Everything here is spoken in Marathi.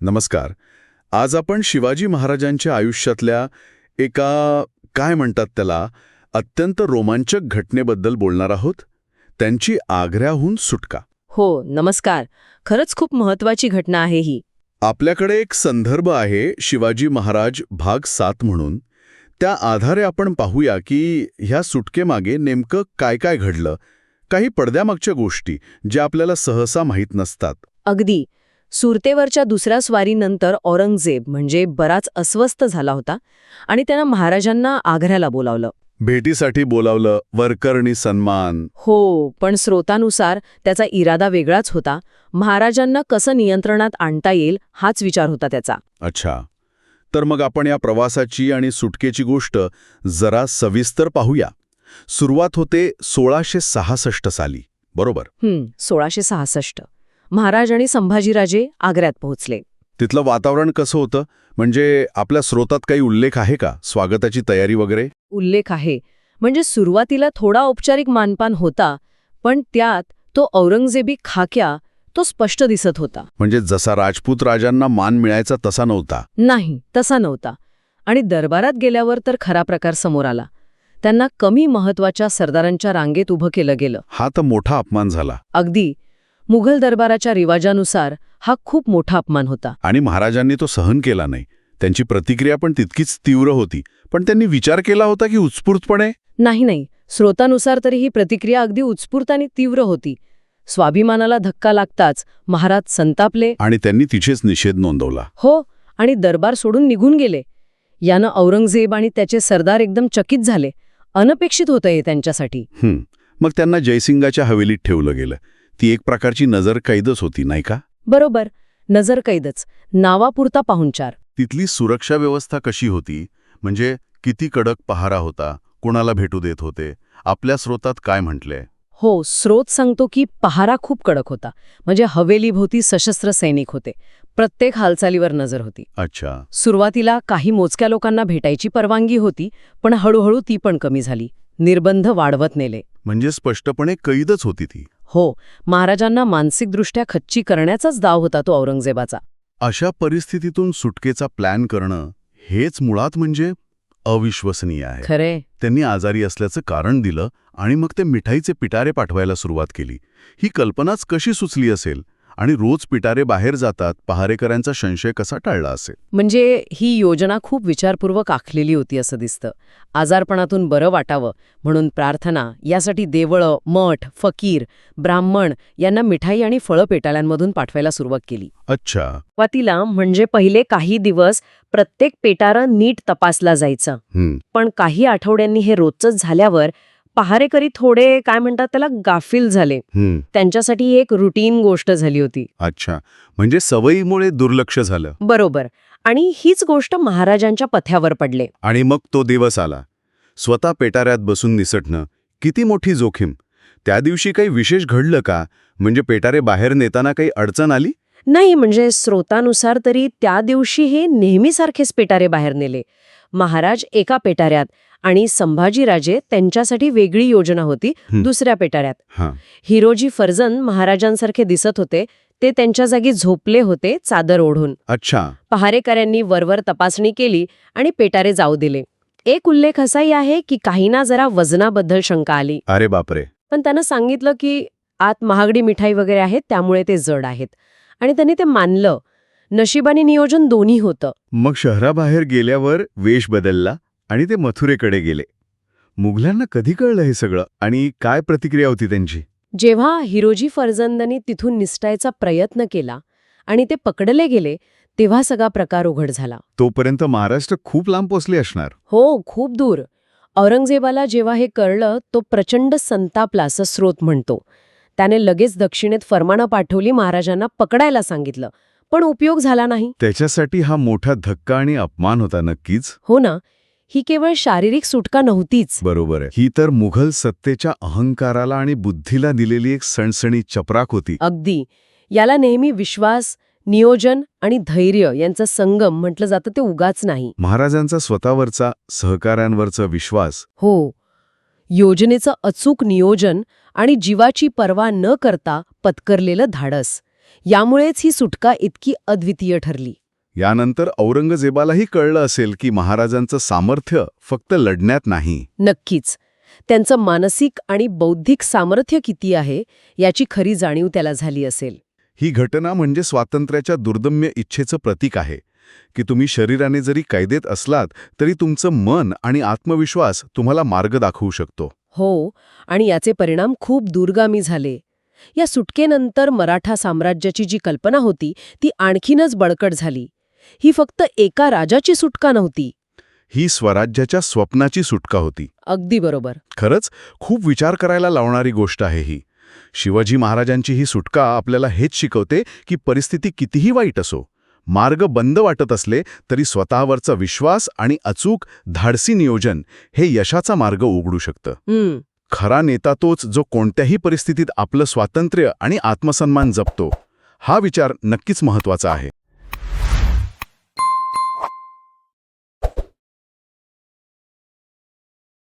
नमस्कार. आज आपण शिवाजी महाराजांच्या आयुष्यातल्या एका काय म्हणतात त्याला अत्यंत रोमांचक घटनेबद्दल बोलणार आहोत. त्यांची आग्र्याहून सुटका. हो नमस्कार. खरंच खूप महत्वाची घटना आहे ही. आपल्याकडे एक संदर्भ आहे शिवाजी महाराज भाग सात म्हणून. त्या आधारे आपण पाहूया की ह्या सुटकेमागे नेमकं काय काय घडलं. काही पडद्यामागच्या गोष्टी ज्या आपल्याला सहसा माहीत नसतात. अगदी. सुरतेवरच्या दुसऱ्या स्वारीनंतर औरंगजेब म्हणजे बराच अस्वस्थ झाला होता आणि त्यानं महाराजांना आग्र्याला बोलावलं. भेटीसाठी बोलावलं वरकरणी सन्मान. हो पण स्रोतानुसार त्याचा इरादा वेगळाच होता. महाराजांना कसं नियंत्रणात आणता येईल हाच विचार होता त्याचा. अच्छा. तर मग आपण या प्रवासाची आणि सुटकेची गोष्ट जरा सविस्तर पाहूया. सुरुवात होते सोळाशे सहासष्ट साली बरोबर? सोळाशे सहासष्ट. महाराज आणि संभाजीराजे आग्र्यात पोहोचले. तिथलं वातावरण कसं होतं? म्हणजे आपल्या स्रोतात काही उल्लेख आहे का? स्वागताची तयारी वगैरे? उल्लेख आहे. म्हणजे सुरुवातीला थोडा औपचारिक मानपान होता पण त्यात तो औरंगजेबी खाक्या तो स्पष्ट दिसत होता. म्हणजे जसा राजपूत राजांना मान मिळायचा तसा नव्हता. नाही तसा नव्हता. आणि दरबारात गेल्यावर तर खरा प्रकार समोर आला. त्यांना कमी महत्त्वाच्या सरदारांच्या रांगेत उभं केलं गेलं. हा तर मोठा अपमान झाला. अगदी. मुघल दरबाराच्या रिवाजानुसार हा खूप मोठा अपमान होता. आणि महाराजांनी तो सहन केला नाही. त्यांची प्रतिक्रिया पण तितकीच तीव्र होती. पण त्यांनी विचार केला होता की उत्स्फूर्तपणे? नाही नाही. स्रोतानुसार तरी ही प्रतिक्रिया अगदी उत्स्फूर्त आणि तीव्र होती. स्वाभिमानाला धक्का लागताच महाराज संतापले. आणि त्यांनी तिचेच निषेध नोंदवला. हो आणि दरबार सोडून निघून गेले. यानं औरंगजेब आणि त्याचे सरदार एकदम चकित झाले. अनपेक्षित होतं हे त्यांच्यासाठी. मग त्यांना जयसिंगाच्या हवेलीत ठेवलं गेलं. ती एक प्रकारची नजर कैदच होती नाही का? बरोबर. नजर कैदच नावापुरता पाहुणचार. तिथली सुरक्षा व्यवस्था कशी होती? म्हणजे किती कडक पहारा होता? कुणाला भेटू देत होते? आपल्या स्रोतात काय म्हटले? हो स्रोत सांगतो की पहारा खूप कडक होता. म्हणजे हवेलीभोवती सशस्त्र सैनिक होते. प्रत्येक हालचालीवर नजर होती. अच्छा. सुरुवातीला काही मोजक्या लोकांना भेटायची परवानगी होती पण हळूहळू ती पण कमी झाली. निर्बंध वाढवत नेले. म्हणजे स्पष्टपणे कैदच होती ती. हो महाराजांना मानसिकदृष्ट्या खच्ची करण्याचाच दाव होता तो औरंगजेबाचा. अशा परिस्थितीतून सुटकेचा प्लॅन करणं हेच मुळात म्हणजे अविश्वसनीय आहे. खरे. त्यांनी आजारी असल्याचं कारण दिलं आणि मग ते मिठाईचे पिटारे पाठवायला सुरुवात केली. ही कल्पनाच कशी सुचली असेल? आणि रोज पिटारे बाहेर जातात पहारेकरांचा संशय कसा टाळला असेल? म्हणजे ही योजना खूप विचारपूर्वक आखलेली होती असं दिसतं. आजारपणातून बरं वाटावं म्हणून प्रार्थना यासाठी देवळं मठ फकीर ब्राह्मण यांना मिठाई आणि फळं पेटाळ्यांमधून पाठवायला सुरुवात केली. अच्छा. सुरुवातीला म्हणजे पहिले काही दिवस प्रत्येक पेटारं नीट तपासला जायचं. पण काही आठवड्यांनी हे रोजच झाल्यावर पहारेकरी थोडे काय म्हणतात त्याला गाफील झाले. त्यांच्यासाठी ही एक रुटीन गोष्ट झाली होती. अच्छा. म्हणजे सवयीमुळे दुर्लक्ष झालं. बरोबर. आणि हीच गोष्ट महाराजांच्या पथ्यावर पडले. आणि मग तो दिवस आला. स्वतः पेटाऱ्यात बसून निसटणं. किती मोठी जोखीम. त्या दिवशी काही विशेष घडलं का? म्हणजे पेटारे बाहेर नेताना काही अडचण आली? नाही म्हणजे स्रोतानुसार तरी त्या दिवशी हे नेहमीसारखेच पेटारे बाहेर नेले. महाराज एका पेटाऱ्यात आणि संभाजीराजे त्यांच्यासाठी वेगळी योजना होती. दुसऱ्या पेटाऱ्यात. हिरोजी फर्जन महाराजांसारखे दिसत होते ते त्यांच्या जागी झोपले होते चादर ओढून. अच्छा. पहारेकऱ्यांनी वरवर तपासणी केली आणि पेटारे जाऊ दिले. एक उल्लेख असाही आहे की काहींना जरा वजनाबद्दल शंका आली. अरे बापरे. पण त्यानं सांगितलं की आत महागडी मिठाई वगैरे आहेत त्यामुळे ते जड आहेत. आणि त्यांनी ते मानलं. नशिबाने नियोजन दोन्ही होतं. मग शहराबाहेर गेल्यावर वेश बदलला आणि ते मथुरेकडे गेले. मुघलांना कधी कळलं हे सगळं आणि काय प्रतिक्रिया होती त्यांची? जेव्हा हिरोजी फर्जंदांनी तिथून निसटायचा प्रयत्न केला आणि ते पकडले गेले तेव्हा सगळा प्रकार उघड झाला. तोपर्यंत महाराष्ट्र खूप लांब पोचले असणार. हो खूप दूर. औरंगजेबाला जेव्हा हे कळलं तो प्रचंड संतापला असं स्रोत म्हणतो. त्याने लगेच दक्षिणेत फरमानं पाठवली महाराजांना पकडायला सांगितलं. पण उपयोग झाला नाही. त्याच्यासाठी हा मोठा धक्का आणि अपमान होता नक्कीच. हो ना. ही केवळ शारीरिक सुटका नव्हतीच. बरोबर आहे. ही तर मुघल सत्तेच्या अहंकाराला आणि बुद्धीला दिलेली एक सणसणी चपराक होती. अगदी. याला नेहमी विश्वास नियोजन आणि धैर्य यांचा संगम म्हटलं जातं ते उगाच नाही. महाराजांचा स्वतःवरचा सहकाऱ्यांवरचा विश्वास. हो. योजनेचं अचूक नियोजन आणि जीवाची पर्वा न करता पत्करलेलं धाडस. यामुळेच ही सुटका इतकी अद्वितीय ठरली. यानंतर औरंगजेबालाही कळलं असेल की महाराजांचं सामर्थ्य फक्त लढण्यात नाही. नक्कीच. त्यांचं मानसिक आणि बौद्धिक सामर्थ्य किती आहे याची खरी जाणीव त्याला झाली असेल. ही घटना म्हणजे स्वातंत्र्याच्या दुर्दम्य इच्छेचं प्रतीक आहे. की तुम्ही शरीराने जरी कैदेत असलात तरी तुमचं मन आणि आत्मविश्वास तुम्हाला मार्ग दाखवू शकतो. हो आणि याचे परिणाम खूप दूरगामी झाले. या सुटकेनंतर मराठा साम्राज्याची जी कल्पना होती ती आणखीनच बळकट झाली. ही फक्त एका राजाची सुटका नव्हती. ही स्वराज्याच्या स्वप्नाची सुटका होती. अगदी बरोबर. खरंच खूप विचार करायला लावणारी गोष्ट आहे ही. शिवाजी महाराजांची ही सुटका आपल्याला हेच शिकवते की परिस्थिती कितीही वाईट असो मार्ग बंद वाटत असले तरी स्वतःवरचा विश्वास आणि अचूक धाडसी नियोजन हे यशाचा मार्ग उघडू शकतं. खरा नेता तोच जो कोणत्याही परिस्थितीत आपलं स्वातंत्र्य आणि आत्मसन्मान जपतो. हा विचार नक्कीच महत्त्वाचा आहे.